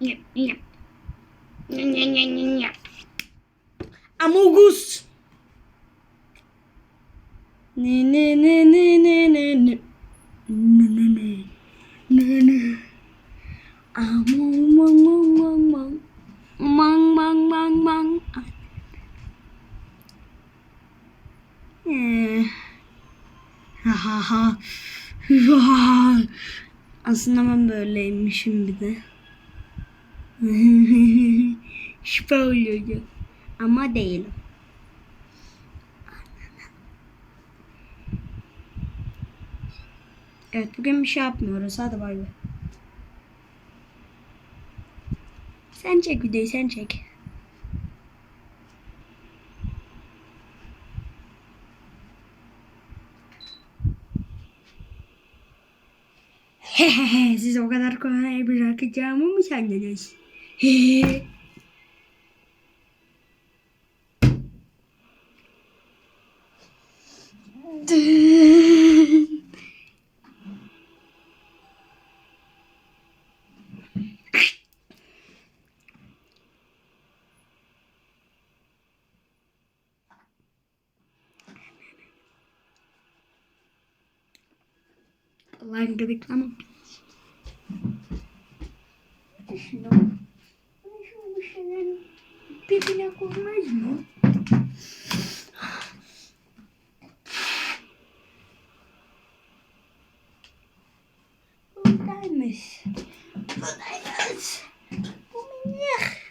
Nyap, nyap, nyap. Amogus. Ne ne ne ne ne ne ne. Ne ne ne. Ne ne. Among mang mang mang mang. Mang mang mang mang. Eh. Ha ha. Ha. Aslında ben böyleymişim bir de. Şüphe oluyor. Ama değilim. Evet bugün bir şey yapmıyoruz. Hadi bay bay. Sen çek videoyu sen çek. Siz o kadar kolay bırakacağımı mı sandınız? Hehehe. Lan gıdıklamam. Şunu. Şunu bir şeylerin peguei na cor mais não. Buradaymış. Buradaymış. Bu minik.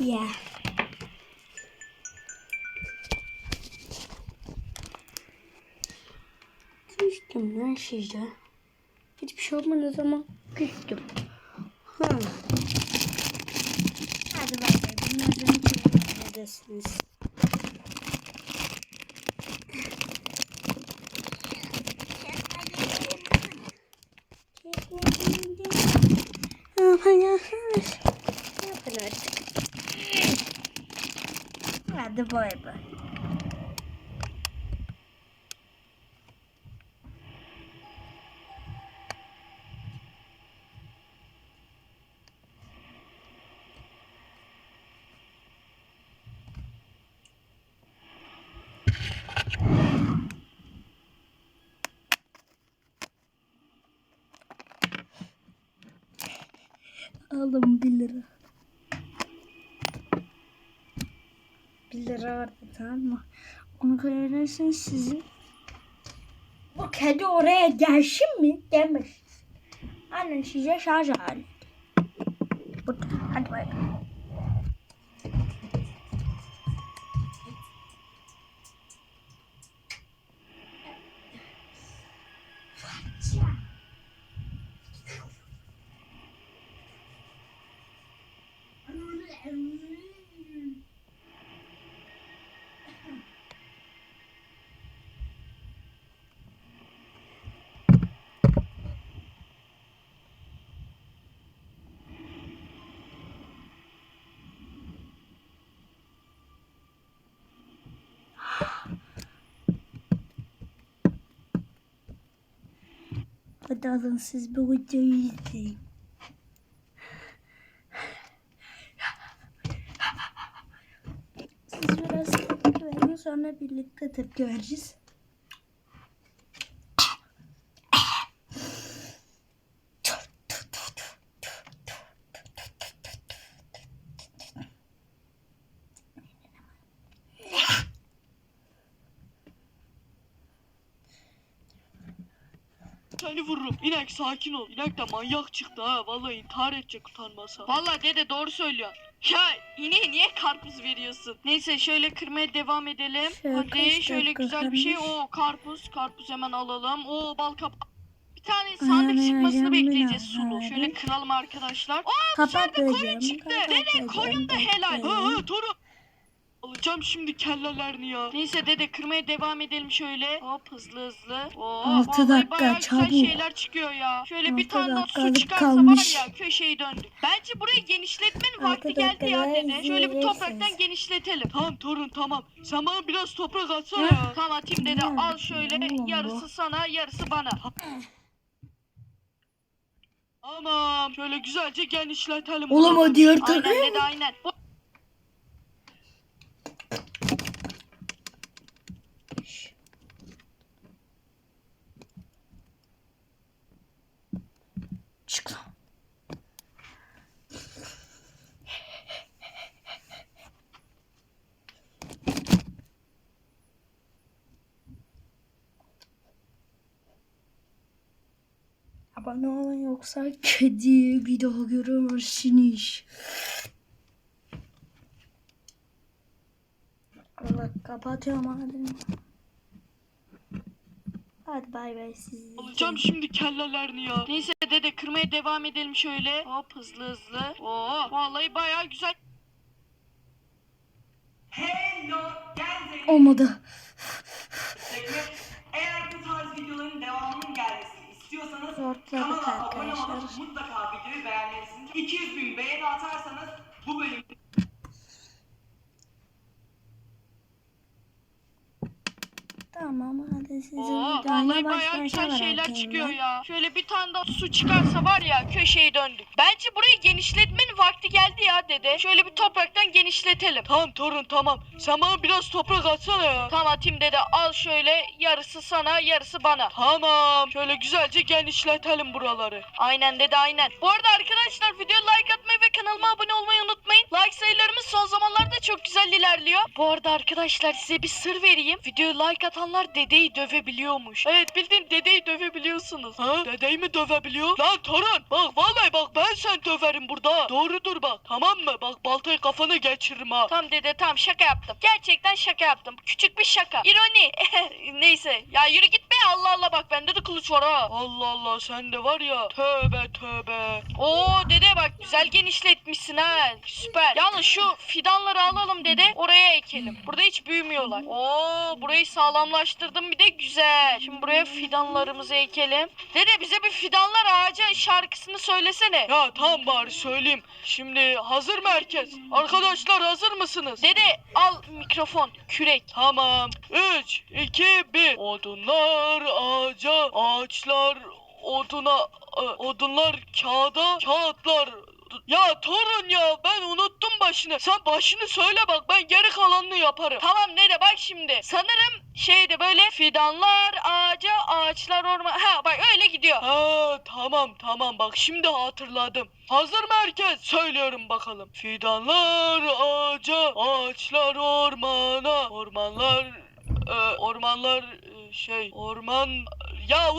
Yeah. Küstüm lan size. Hiçbir şey olmadığı zaman küstüm. Ha. Hadi bakalım. Bunlardan çok neredesiniz? Ne yapacaksınız? Yapın artık. Hadi bay bay. Aldım 1 lira. 1 lira vardı tamam mı? Onu koyarsanız sizin bu kedi oraya gelsin mi? Gelmez. Annen size şarj aleti. Bu- Hadi bay alın siz bu videoyu izleyin. Siz biraz tepki verin sonra birlikte tepki vereceğiz. Seni vururum. İnek sakin ol. İnek de manyak çıktı ha. Vallahi intihar edecek utanmasa. Vallahi dede doğru söylüyor. Ya ineğe niye karpuz veriyorsun? Neyse şöyle kırmaya devam edelim. Şöyle Hadi kaç şöyle dakika güzel bir şey. kalmış? O karpuz. Karpuz hemen alalım. O bal kap. Bir tane sandık ay, çıkmasını ay, bekleyeceğiz sulu. Şöyle kıralım arkadaşlar. Aa dışarıda koyun Kapatacağım. çıktı. Dede koyun da helal. Hı hı torun. Alacağım şimdi kellelerini ya. Neyse dede kırmaya devam edelim şöyle. Hop hızlı hızlı. Oo, Altı vallahi dakika, bayağı güzel çabuk. şeyler çıkıyor ya. Şöyle bir Altı tane daha su dakikalık çıkarsa kalmış. var ya köşeyi döndük. Bence burayı genişletmenin Altı vakti geldi ya dakikada dede. Şöyle bir topraktan genişletelim. Tamam torun tamam. Sen bana biraz toprak atsana ya. Tamam atayım dede. Al şöyle yarısı sana yarısı bana. Tamam. Şöyle güzelce genişletelim. Oğlum o diğer Aynen dede aynen. Bu- Çık lan. Abone olun yoksa kedi bir daha göremezsiniz. Allah kapatıyorum hadi. Hadi bay bay siz. Alacağım şimdi kellelerini ya. Neyse dede kırmaya devam edelim şöyle. Hop hızlı hızlı. Oo vallahi bayağı güzel. Hello, gel. Olmadı. Arkadaşlar. mutlaka videoyu beğenmelisiniz. 200 bin beğeni atarsanız bu bölüm Tamam hadi sizin Oo videoya vallahi bayağı güzel şeyler arkadaşlar. çıkıyor ya. Şöyle bir daha su çıkarsa var ya köşeyi döndük. Bence burayı genişletmenin vakti geldi ya dede. Şöyle bir topraktan genişletelim. Tamam torun tamam. Sen bana biraz toprak atsana ya. Tamam atayım dede al şöyle yarısı sana yarısı bana. Tamam. Şöyle güzelce genişletelim buraları. Aynen dede aynen. Bu arada arkadaşlar video like atmayı ve kanalıma abone olmayı unutmayın. Like sayılarımız son zamanlarda çok güzel ilerliyor. Bu arada arkadaşlar size bir sır vereyim. Videoyu like atanlar dedeyi dövebiliyormuş. Evet bildiğin dedeyi dövebiliyorsunuz. Ha? Dedeyi mi dövebiliyor? Lan torun bak vallahi bak ben sen döverim burada. Doğrudur bak tamam mı? Bak baltayı kafana geçiririm ha. Tamam dede tamam şaka yaptım. Gerçekten şaka yaptım. Küçük bir şaka. İroni. Neyse ya yürü git be Allah Allah bak bende de kılıç var ha. Allah Allah sen de var ya. Tövbe tövbe. Oo dede bak güzel genişletmişsin ha. Süper. Yalnız şu fidanları alalım dede. Oraya ekelim. Burada hiç büyümüyorlar. Oo burayı sağlamlaştırdım bir de güzel. Şimdi buraya fidanlarımızı ekelim. Dede bize bir fidanlar ağacı şarkısını söylesene. Ya tamam bari söyleyeyim. Şimdi hazır mı herkes? Arkadaşlar hazır mısınız? Dede al mikrofon, kürek. Tamam. 3, 2, 1. Odunlar ağaca, ağaçlar oduna, e, odunlar kağıda, kağıtlar ya torun ya ben unuttum başını. Sen başını söyle bak ben geri kalanını yaparım. Tamam nere bak şimdi. Sanırım şeydi böyle fidanlar ağaca ağaçlar orman. Ha bak öyle gidiyor. Ha tamam tamam bak şimdi hatırladım. Hazır mı herkes? Söylüyorum bakalım. Fidanlar ağaca ağaçlar ormana ormanlar e, ormanlar e, şey orman ya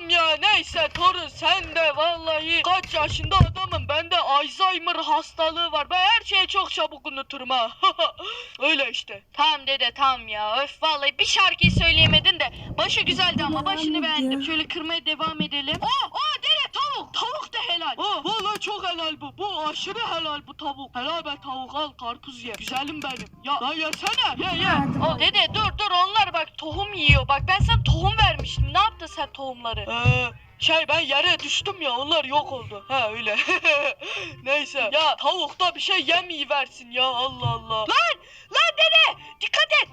unuttum ya neyse torun sen de vallahi kaç yaşında adamım? Bende Alzheimer hastalığı var. Ben her şeyi çok çabuk unuturum ha. Öyle işte. Tamam dede tamam ya. Öf vallahi bir şarkıyı söyleyemedin de. Başı güzeldi ama başını beğendim. Şöyle kırmaya devam edelim. Aa aa dede tavuk tavuk da helal. Aa vallahi çok helal bu. Bu aşırı helal bu tavuk. Helal be tavuk al karpuz ye. Güzelim benim. Ya lan yesene. Ye ye. Hadi Aa, dede dur dur. Onlar bak tohum yiyor. Bak ben sana tohum vermiştim. Ne yaptın sen tohumları? Ee, şey ben yere düştüm ya onlar yok oldu. Ha öyle. Neyse. Ya tavukta bir şey yemeyiversin ya Allah Allah. Lan! Lan dede! Dikkat et!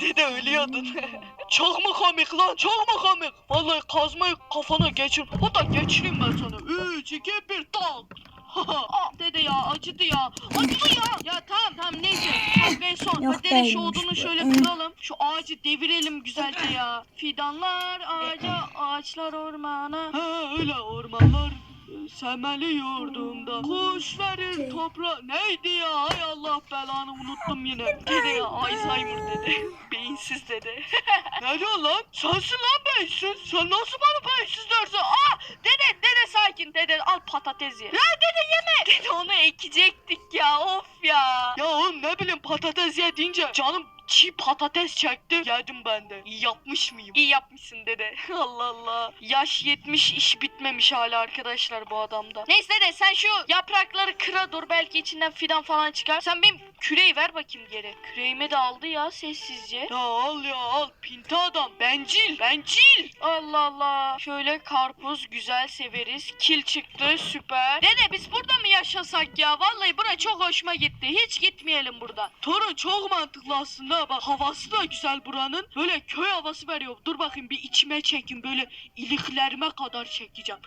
Dede ölüyordun çok mu komik lan? Çok mu komik? Vallahi kazmayı kafana geçir. Hatta geçireyim ben sana. 3 2 1 tak Aa, dede ya acıdı ya. Acıdı ya. Ya tamam tamam neyse. Bak en son. Yok Hadi dede şu değilmiş odunu bu. şöyle Hı. kıralım. Şu ağacı devirelim güzelce ya. Fidanlar ağaca, ağaçlar ormana. Ha öyle ormanlar e, semeli yurdumda. Kuş verir toprağa. Neydi ya? Ay Allah belanı unuttum yine. Dede ya Alzheimer dedi. Beyinsiz dedi. ne diyorsun lan? Sensin lan beyinsiz. Sen nasıl bana sessiz dursun. Aa dede dede sakin dede al patates ye. Ya dede yeme. Dede onu ekecektik ya of ya. Ya oğlum ne bileyim patates ye deyince canım çiğ patates çekti. Yedim ben de. İyi yapmış mıyım? İyi yapmışsın dede. Allah Allah. Yaş 70 iş bitmemiş hala arkadaşlar bu adamda. Neyse dede sen şu yaprakları kıra dur. Belki içinden fidan falan çıkar. Sen benim küreği ver bakayım geri. Küreğimi de aldı ya sessizce. Ya al ya al. Pinti adam. Bencil. Bencil. Allah Allah. Şöyle karpuz güzel severiz. Kil çıktı süper. Dede biz burada mı yaşasak ya? Vallahi bura çok hoşuma gitti. Hiç gitmeyelim buradan. Torun çok mantıklı aslında. Bak havası da güzel buranın. Böyle köy havası veriyor. Dur bakayım bir içime çekin. Böyle iliklerime kadar çekeceğim.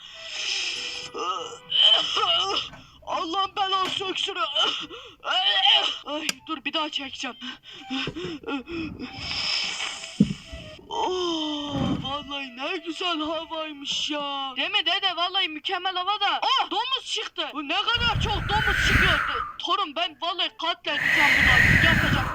Allah'ım belası öksürüyor. Ay dur bir daha çekeceğim. Oh, vallahi ne güzel havaymış ya. Değil mi dede? Vallahi mükemmel hava da. Oh domuz çıktı. Bu ne kadar çok domuz çıkıyor. Torun ben vallahi katledeceğim bunları.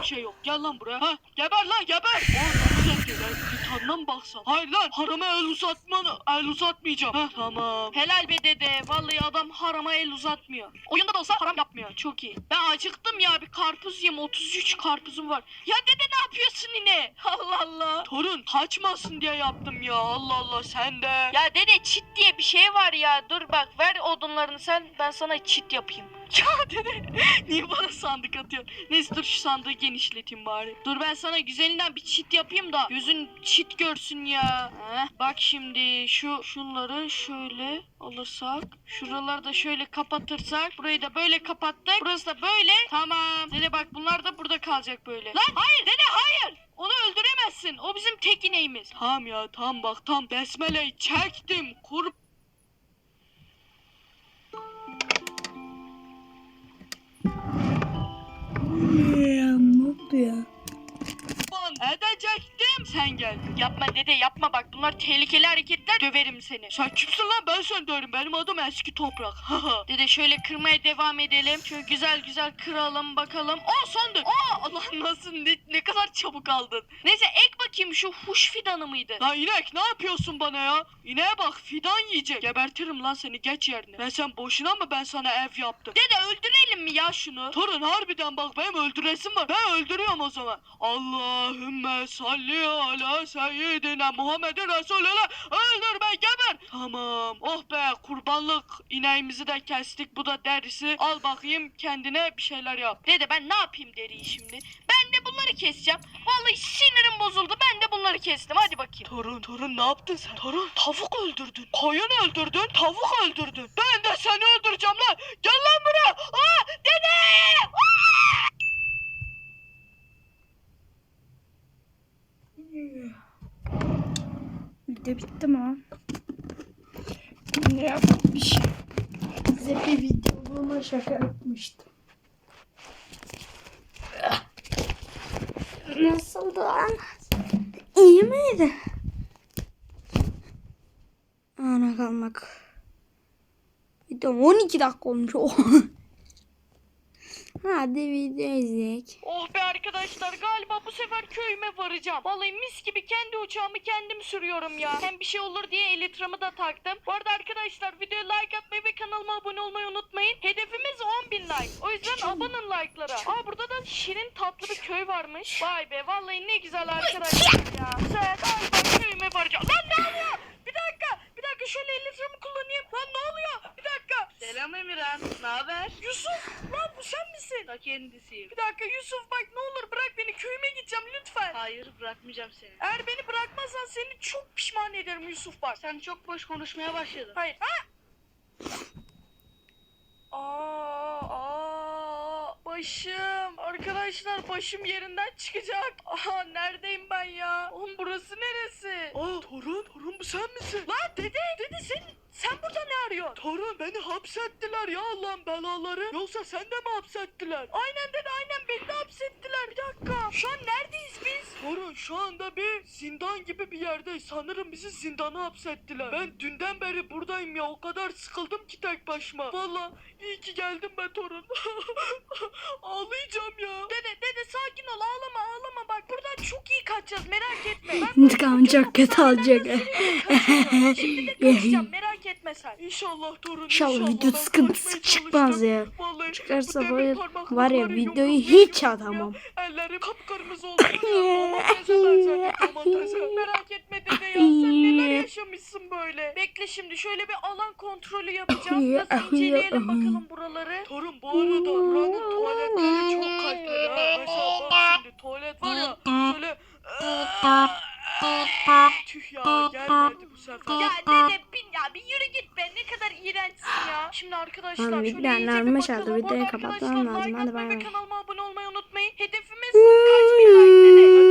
Yapacak bir şey yok. Gel lan buraya. Ha, geber lan geber. Ben bir tadına mı baksam? Hayır lan harama el uzatma. El uzatmayacağım. Ha, tamam. Helal be dede. Vallahi adam harama el uzatmıyor. Oyunda da olsa haram yapmıyor. Çok iyi. Ben acıktım ya bir karpuz yiyeyim. 33 karpuzum var. Ya dede ne yapıyorsun yine? Allah Allah. Torun kaçmasın diye yaptım ya. Allah Allah sen de. Ya dede çit diye bir şey var ya. Dur bak ver odunlarını sen ben sana çit yapayım. Dede niye bana sandık atıyorsun? Neyse dur şu sandığı genişleteyim bari. Dur ben sana güzelinden bir çit yapayım da gözün çit görsün ya. Heh, bak şimdi şu şunları şöyle alırsak. Şuraları da şöyle kapatırsak. Burayı da böyle kapattık. Burası da böyle. Tamam. Dede bak bunlar da burada kalacak böyle. Lan hayır dede hayır. Onu öldüremezsin. O bizim tek ineğimiz. Tamam ya tamam bak tam besmeleyi çektim. Kur Ya, ne ya? kurban edecektim. Sen geldin. Yapma dede yapma bak bunlar tehlikeli hareketler döverim seni. Sen kimsin lan ben seni döverim. Benim adım eski toprak. dede şöyle kırmaya devam edelim. Şöyle güzel güzel kıralım bakalım. Aa sandı. Aa Nasıl ne, ne kadar çabuk aldın. Neyse ek bakayım şu huş fidanı mıydı? Lan inek ne yapıyorsun bana ya? İneğe bak fidan yiyecek. Gebertirim lan seni geç yerine. Ben sen boşuna mı ben sana ev yaptım? Dede öldürelim mi ya şunu? Torun harbiden bak benim öldüresim var. Ben öldürüyorum o zaman. Allahümme salli ala seyyidina Muhammedin Resulullah. Öldür be geber. Tamam. Oh be kurbanlık ineğimizi de kestik. Bu da derisi. Al bakayım kendine bir şeyler yap. Dede ben ne yapayım deriyi şimdi? Ben de bunları keseceğim. Vallahi sinirim bozuldu. Ben de bunları kestim. Hadi bakayım. Torun, torun ne yaptın sen? Torun, tavuk öldürdün. Koyun öldürdün. Tavuk öldürdün. Ben de seni öldüreceğim lan. Gel lan buraya. Aa, dede! Aa! Video bitti mi? Ne yapmış? Size bir videoluğuna şaka yapmıştım. Nasıldı lan? İyi miydi? Ana kalmak. Video 12 dakika olmuş. Hadi video izleyek. Oh be arkadaşlar galiba bu sefer köyüme varacağım. Vallahi mis gibi kendi uçağımı kendim sürüyorum ya. Hem bir şey olur diye elitramı da taktım. Bu arada arkadaşlar videoya like atmayı ve kanalıma abone olmayı unutmayın. Hedefimiz 10.000 like. O yüzden abanın like'lara. Aa burada da şirin tatlı bir köy varmış. Vay be vallahi ne güzel arkadaşlar ya. Güzel galiba köyüme varacağım. Lan ne oluyor? Dakika. Şöyle elitramı kullanayım. Lan ne oluyor? Bir dakika. Selam Emirhan, ne haber? Yusuf lan bu sen misin? Ta kendisiyim. Bir dakika Yusuf bak ne olur bırak beni köyüme gideceğim lütfen. Hayır, bırakmayacağım seni. Eğer beni bırakmazsan seni çok pişman ederim Yusuf bak. Sen çok boş konuşmaya başladın. Hayır. Ha? Aa, aa, başım. Arkadaşlar başım yerinden çıkacak. Aha neredeyim ben ya? Oğlum burası neresi? Aa torun, torun bu sen misin? Lan dede, dede senin sen burada ne arıyorsun? Torun beni hapsettiler ya Allah'ın belaları. Yoksa sen de mi hapsettiler? Aynen dedi aynen beni de hapsettiler. Bir dakika. Şu an neredeyiz biz? Torun şu anda bir zindan gibi bir yerdeyiz. Sanırım bizi zindana hapsettiler. Ben dünden beri buradayım ya. O kadar sıkıldım ki tek başıma. Valla iyi ki geldim be torun. Ağlayacağım ya. Dede dede sakin ol ağlama ağlama. Bak buradan çok iyi kaçacağız merak etme. Ben İntikam çok kötü olacak. Şimdi de kaçacağım merak etme sen. İnşallah torun İnşallah video sıkıntısı çıkmaz ya. Vallahi Çıkarsa var var ya videoyu hiç atamam. Ellerim kapkırmızı oldu ya. Merak etme dede ya sen neler yaşamışsın böyle. Bekle şimdi şöyle bir alan kontrolü yapacağım. Nasıl inceleyelim bakalım buraları. Torun bu arada buranın tuvaletleri çok kaliteli ha. Mesela bak şimdi tuvalet var ya şöyle Tüh ya gelmedi bu sefer. Ya dede abi yürü git be ne kadar iğrençsin ya. Şimdi arkadaşlar Lan, şöyle iyice bir bakalım. Videoyu kapatmam lazım. Hadi bay bay. kanalıma abone olmayı unutmayın. Hedefimiz hmm. kaç bin like dedi.